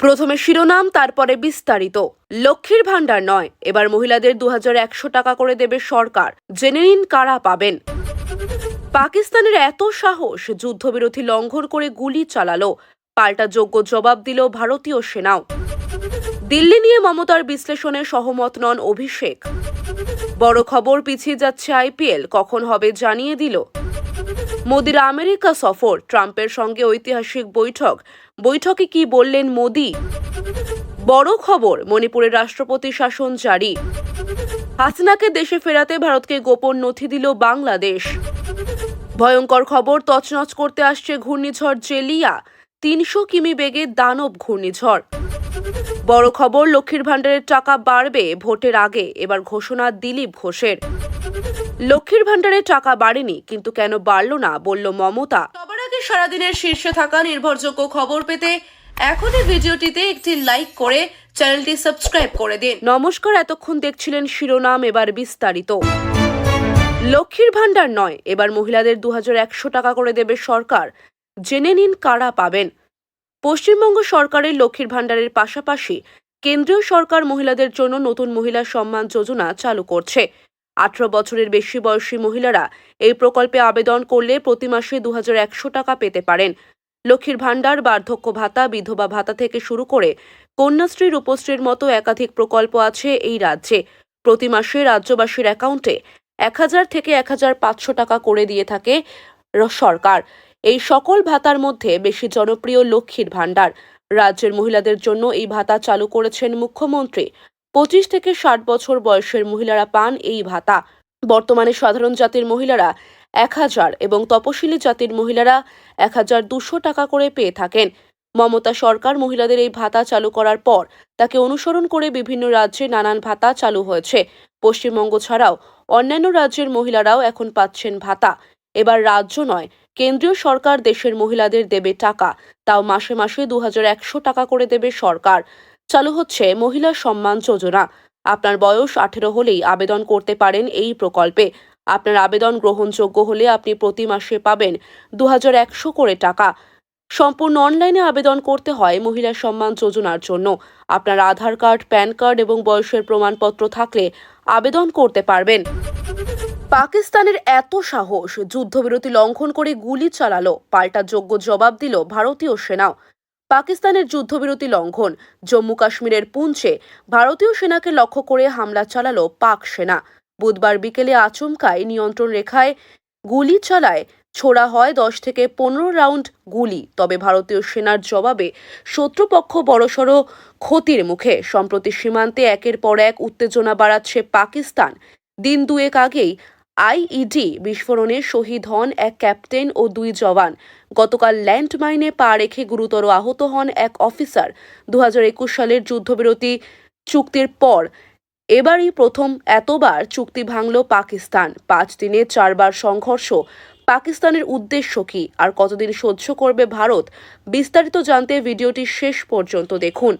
প্রথমে শিরোনাম, তারপরে বিস্তারিত। লক্ষ্মীর ভাণ্ডার নয়, এবার মহিলাদের দু টাকা করে দেবে সরকার। জেনে নিন কারা পাবেন। পাকিস্তানের এত সাহস, যুদ্ধবিরতি লঙ্ঘন করে গুলি চালালো। পাল্টা যোগ্য জবাব দিল ভারতীয় সেনাও। দিল্লি নিয়ে মমতার বিশ্লেষণে সহমত নন অভিষেক। বড় খবর, পিছিয়ে যাচ্ছে আইপিএল, কখন হবে জানিয়ে দিল। মোদির আমেরিকা সফর, ট্রাম্পের সঙ্গে ঐতিহাসিক বৈঠক বৈঠকে কি বললেন মোদি? বড় খবর, মণিপুরের রাষ্ট্রপতি শাসন জারি। হাসিনাকে দেশে ফেরাতে ভারতকে গোপন নথি দিল বাংলাদেশ। ভয়ঙ্কর খবর, তছনছ করতে আসছে ঘূর্ণিঝড় জেলিয়া, তিনশো কিমি বেগে দানব ঘূর্ণিঝড়। বড় খবর, লক্ষ্মীর ভাণ্ডারের টাকা বাড়বে ভোটের আগে, এবার ঘোষণা দিলীপ ঘোষের। লক্ষ্মীর ভাণ্ডারের টাকা বাড়েনি, কিন্তু কেন বাড়ল না, বলল মমতা। সারাদিনের শীর্ষে থাকা নির্ভরযোগ্য খবর পেতে এখনই ভিডিওটিতে একটি লাইক করে চ্যানেলটি সাবস্ক্রাইব করে দিন। নমস্কার, এতক্ষণ দেখছিলেন শিরোনাম, এবার বিস্তারিত। লক্ষ্মীর ভাণ্ডার নয়, এবার মহিলাদের দু টাকা করে দেবে সরকার। জেনে নিন কারা পাবেন। পশ্চিমবঙ্গ সরকারের লক্ষ্মীর ভাণ্ডারের পাশাপাশি কেন্দ্রীয় সরকার মহিলাদের জন্য নতুন মহিলা সম্মান যোজনা চালু করছে। আঠারো বছরের বেশি বয়সী মহিলারা এই প্রকল্পে আবেদন করলে প্রতি মাসে দু টাকা পেতে পারেন। লক্ষ্মীর ভাণ্ডার, বার্ধক্য ভাতা, বিধবা ভাতা থেকে শুরু করে কন্যাশ্রী, রূপশ্রীর মতো একাধিক প্রকল্প আছে এই রাজ্যে। প্রতি মাসে রাজ্যবাসীর অ্যাকাউন্টে এক হাজার থেকে এক হাজার পাঁচশো টাকা করে দিয়ে থাকে সরকার। এই সকল ভাতার মধ্যে বেশি জনপ্রিয় লক্ষ্মীর ভাণ্ডার। রাজ্যের মহিলাদের জন্য এই ভাতা চালু করেছেন মুখ্যমন্ত্রী পঁচিশ থেকে ষাট বছর বয়সের মহিলারা পান এই ভাতা। বর্তমানে সাধারণ জাতির মহিলারা এক হাজার এবং তপশিলি জাতির মহিলারা এক হাজার দুশো টাকা করে পেয়ে থাকেন। মমতা সরকার মহিলাদের এই ভাতা চালু করার পর তাকে অনুসরণ করে বিভিন্ন রাজ্যে নানান ভাতা চালু হয়েছে। পশ্চিমবঙ্গ ছাড়াও অন্যান্য রাজ্যের মহিলারাও এখন পাচ্ছেন ভাতা। এবার রাজ্য নয়, কেন্দ্রীয় সরকার দেশের মহিলাদের দেবে টাকা। তাও মাসে মাসে দু টাকা করে দেবে সরকার। চালু হচ্ছে মহিলা সম্মান যোজনা। আপনার বয়স আঠেরো হলেই আবেদন করতে পারেন এই প্রকল্পে। আপনার আবেদন গ্রহণযোগ্য হলে আপনি প্রতি মাসে পাবেন দু একশো করে টাকা। সম্পূর্ণ অনলাইনে আবেদন করতে হয় মহিলা সম্মান যোজনার জন্য। আপনার আধার কার্ড, প্যান কার্ড এবং বয়সের প্রমাণপত্র থাকলে আবেদন করতে পারবেন। পাকিস্তানের এত সাহস, যুদ্ধবিরতি লঙ্ঘন করে গুলি চালালো, পাল্টা যোগ্য জবাব দিল ভারতীয় সেনাও। পাকিস্তানের যুদ্ধবিরতি লঙ্ঘন। জম্মু কাশ্মীরের পুঞ্চে ভারতীয় সেনাকে লক্ষ্য করে হামলা চালালো পাক সেনা। বুধবার বিকেলে আচমকায় নিয়ন্ত্রণ রেখায় গুলি চালায়। ছোড়া হয় দশ থেকে পনেরো রাউন্ড গুলি, তবে ভারতীয় সেনার জবাবে শত্রুপক্ষ বড়সড় ক্ষতির মুখে। সম্প্রতি সীমান্তে একের পর এক উত্তেজনা বাড়াচ্ছে পাকিস্তান। দিন দুয়েক আগেই আইইডি বিস্ফোরণে শহীদ হন এক ক্যাপ্টেন ও দুই জওয়ান। গতকাল ল্যান্ডমাইনে পা রেখে গুরুতর আহত হন এক অফিসার। দু হাজার একুশ সালের যুদ্ধবিরতি চুক্তির পর এবারই প্রথম এতবার চুক্তি ভাঙল পাকিস্তান। পাঁচ দিনে চারবার সংঘর্ষ। পাকিস্তানের উদ্দেশ্য কি? আর কতদিন সহ্য করবে ভারত? বিস্তারিত জানতে ভিডিওটি শেষ পর্যন্ত দেখুন।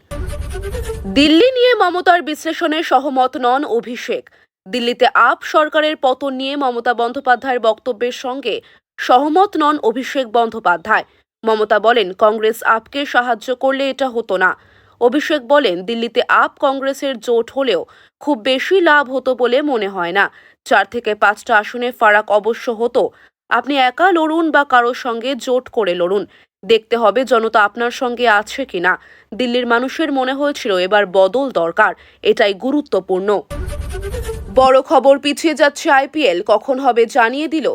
দিল্লি নিয়ে মমতার বিশ্লেষণে সহমত নন অভিষেক। দিল্লিতে আপ সরকারের পতন নিয়ে মমতা বন্দ্যোপাধ্যায়ের বক্তব্যের সঙ্গে সহমত নন অভিষেক বন্দ্যোপাধ্যায়। মমতা বলেন, কংগ্রেস আপকে সাহায্য করলে এটা হতো না। অভিষেক বলেন, দিল্লিতে আপ কংগ্রেসের জোট হলেও খুব বেশি লাভ হতো বলে মনে হয় না। চার থেকে পাঁচটা আসনে ফারাক অবশ্য হতো। আপনি একা লড়ুন বা কারোর সঙ্গে জোট করে লড়ুন। দেখতে হবে জনতা আপনার সঙ্গে আছে কিনা। দিল্লির মানুষের মনে হয়েছিল এবার বদল দরকার। এটাই গুরুত্বপূর্ণ। বড় খবর পিছিয়ে যাচ্ছে আইপিএল, কখন হবে জানিয়ে দিল।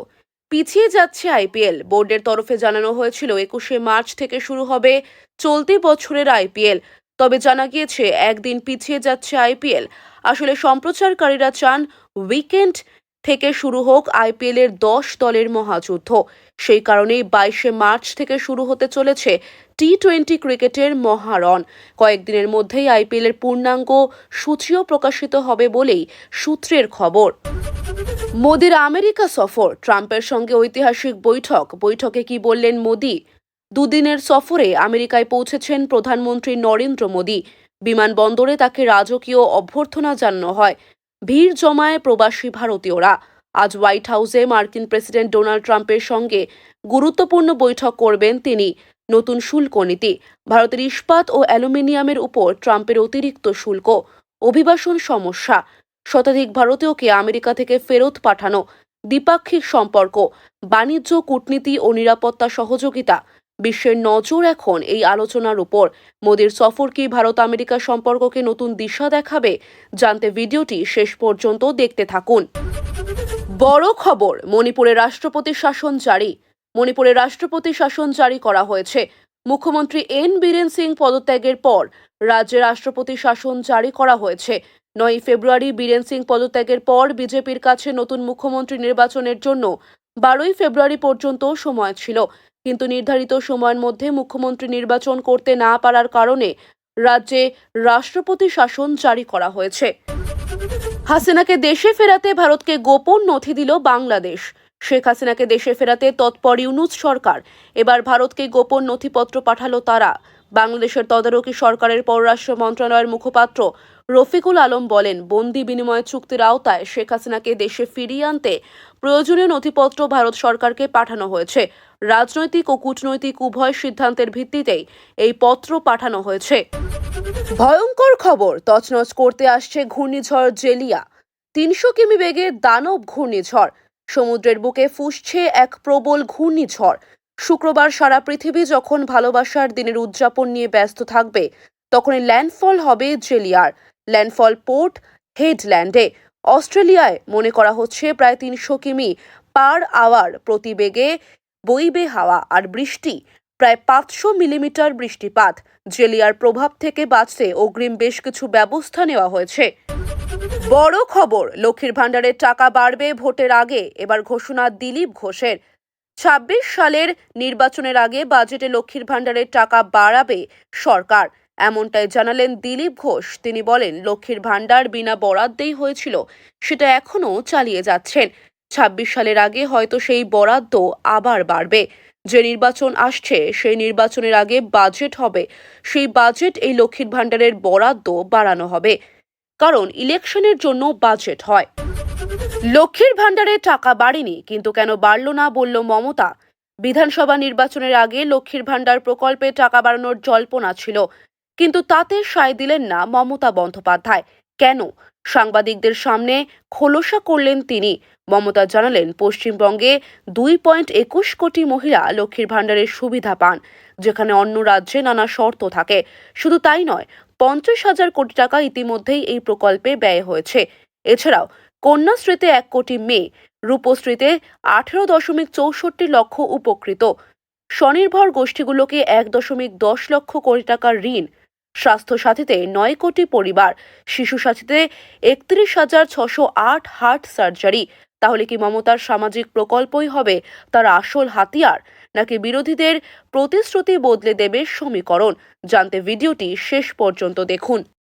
পিছিয়ে যাচ্ছে আইপিএল, বোর্ডের তরফে জানানো হয়েছিল একুশে মার্চ থেকে শুরু হবে চলতি বছরের আইপিএল। তবে জানা গিয়েছে, একদিন পিছিয়ে যাচ্ছে আইপিএল। আসলে সম্প্রচারকারীরা চান উইকেন্ড থেকে শুরু হোক আইপিএল এর দশ দলের মহাযুদ্ধ। সেই কারণেই বাইশে মার্চ থেকে শুরু হতে চলেছে টি টোয়েন্টি ক্রিকেটের মহারণ। কয়েকদিনের মধ্যেই আইপিএল এর পূর্ণাঙ্গ সূচিও প্রকাশিত হবে বলেই সূত্রের খবর। মোদির আমেরিকা সফর, ট্রাম্পের সঙ্গে ঐতিহাসিক বৈঠক। বৈঠকে কি বললেন মোদি? দুদিনের সফরে আমেরিকায় পৌঁছেছেন প্রধানমন্ত্রী নরেন্দ্র মোদি। বিমানবন্দরে তাকে রাজকীয় অভ্যর্থনা জানানো হয়। ভিড় জমায় প্রবাসী ভারতীয়রা। আজ হোয়াইট হাউসে মার্কিন প্রেসিডেন্ট ডোনাল্ড ট্রাম্পের সঙ্গে গুরুত্বপূর্ণ বৈঠক করবেন তিনি। নতুন শুল্ক নীতি। ভারতের ইস্পাত ও অ্যালুমিনিয়ামের উপর ট্রাম্পের অতিরিক্ত শুল্ক। অভিবাসন সমস্যা। শতাধিক ভারতীয়কে আমেরিকা থেকে ফেরত পাঠানো দ্বিপাক্ষিক সম্পর্ক। বাণিজ্য, কূটনীতি ও নিরাপত্তা সহযোগিতা। বিশ্বের নজর এখন এই আলোচনার উপর। মোদীর সফর কি ভারত আমেরিকা সম্পর্ককে নতুন দিশা দেখাবে? জানতে ভিডিওটি শেষ পর্যন্ত দেখতে থাকুন। বড় খবর, মণিপুরে রাষ্ট্রপতি শাসন জারি। মণিপুরে রাষ্ট্রপতি শাসন জারি করা হয়েছে। মুখ্যমন্ত্রী এন বীরেন সিং পদত্যাগের পর রাজ্যে রাষ্ট্রপতি শাসন জারি করা হয়েছে। নয় ফেব্রুয়ারি বীরেন সিং পদত্যাগের পর বিজেপির কাছে নতুন মুখ্যমন্ত্রী নির্বাচনের জন্য বারোই ফেব্রুয়ারি পর্যন্ত সময় ছিল। কিন্তু নির্ধারিত সময়ের মধ্যে মুখ্যমন্ত্রী নির্বাচন করতে না পারার কারণে রাজ্যে রাষ্ট্রপতি শাসন জারি করা হয়েছে। হাসিনাকে দেশে ফেরাতে ভারতকে গোপন নথি দিল বাংলাদেশ। শেখ হাসিনাকে দেশে ফেরাতে তৎপর ইউনুস সরকার। এবার ভারতকে গোপন নথিপত্র পাঠালো তারা। বাংলাদেশের তদারকি সরকারের পররাষ্ট্র মন্ত্রণালয়ের মুখপাত্র রফিকুল আলম বলেন, বন্দি বিনিময় চুক্তির আওতায় শেখ হাসিনাকে দেশে ফিরিয়ে আনতে প্রয়োজনীয় নথিপত্র ভারত সরকারকে পাঠানো হয়েছে। রাজনৈতিক ও কূটনৈতিক উভয় সিদ্ধান্তের ভিত্তিতেই এই পত্র পাঠানো হয়েছে। ভয়ঙ্কর খবর, তছনছ করতে আসছে ঘূর্ণিঝড় জেলিয়া। তিনশো কিমি বেগে দানব ঘূর্ণিঝড়। সমুদ্রের বুকে ফুসছে এক প্রবল ঘূর্ণিঝড়। শুক্রবার সারা পৃথিবী যখন ভালোবাসার দিনের উদযাপন নিয়ে ব্যস্ত থাকবে, তখনই ল্যান্ডফল হবে জেলিয়ার। Landfall port হেডল্যান্ডে। অস্ট্রেলিয়ায় মনে করা হচ্ছে প্রায় তিনশো কিমি পার আওয়ার প্রতি বেগে বইবে হাওয়া আর বৃষ্টি, প্রায় পাঁচশো মিলিমিটার বৃষ্টিপাত। জেলিয়ার প্রভাব থেকে বাঁচতে অগ্রিম বেশ কিছু ব্যবস্থা নেওয়া হয়েছে। বড় খবর, লক্ষ্মীর ভাণ্ডারের টাকা বাড়বে ভোটের আগে, এবার ঘোষণা দিলীপ ঘোষের। ছাব্বিশ সালের নির্বাচনের আগে বাজেটে লক্ষ্মীর ভাণ্ডারের টাকা বাড়াবে সরকার। এমনটাই জানালেন দিলীপ ঘোষ। তিনি বলেন, লক্ষ্মীর ভাণ্ডার বিনা বরাদ্দেই হয়েছিল, সেটা এখনও চালিয়ে যাচ্ছেন। ছাব্বিশ সালের আগে হয়তো সেই বরাদ্দ আবার বাড়বে। যে নির্বাচন আসছে, সেই নির্বাচনের আগে বাজেট হবে, সেই বাজেট এই লক্ষ্মীর ভাণ্ডারের বরাদ্দ বাড়ানো হবে। কারণ ইলেকশনের জন্য বাজেট হয়। লক্ষ্মীর ভাণ্ডারে টাকা বাড়েনি, কিন্তু কেন বাড়ল না বলল মমতা। বিধানসভা নির্বাচনের আগে লক্ষ্মীর ভাণ্ডার প্রকল্পে টাকা বাড়ানোর জল্পনা ছিল, কিন্তু তাতে সায় দিলেন না মমতা বন্দ্যোপাধ্যায়। কেন? সাংবাদিকদের সামনে খোলসা করলেন তিনি। মমতা জানালেন, পশ্চিমবঙ্গে দুই পয়েন্ট একুশ কোটি মহিলা লক্ষ্মীর ভাণ্ডারের সুবিধা পান, যেখানে অন্য রাজ্যে নানা শর্ত থাকে। শুধু তাই নয়, পঞ্চাশ হাজার কোটি টাকা ইতিমধ্যেই এই প্রকল্পে ব্যয় হয়েছে। এছাড়াও কন্যাশ্রীতে এক কোটি মেয়ে। রূপশ্রীতে আঠেরো দশমিক চৌষট্টি লক্ষ উপকৃত। স্বনির্ভর গোষ্ঠীগুলোকে এক দশমিক দশ লক্ষ কোটি টাকার ঋণ। স্বাস্থ্য সাথীতে নয় কোটি পরিবার। শিশু সাথীতে একত্রিশ হাজার ছশো আট হার্ট সার্জারি। তাহলে কি মমতার সামাজিক প্রকল্পই হবে তার আসল হাতিয়ার? নাকি বিরোধীদের প্রতিশ্রুতি বদলে দেবে সমীকরণ? জানতে ভিডিওটি শেষ পর্যন্ত দেখুন।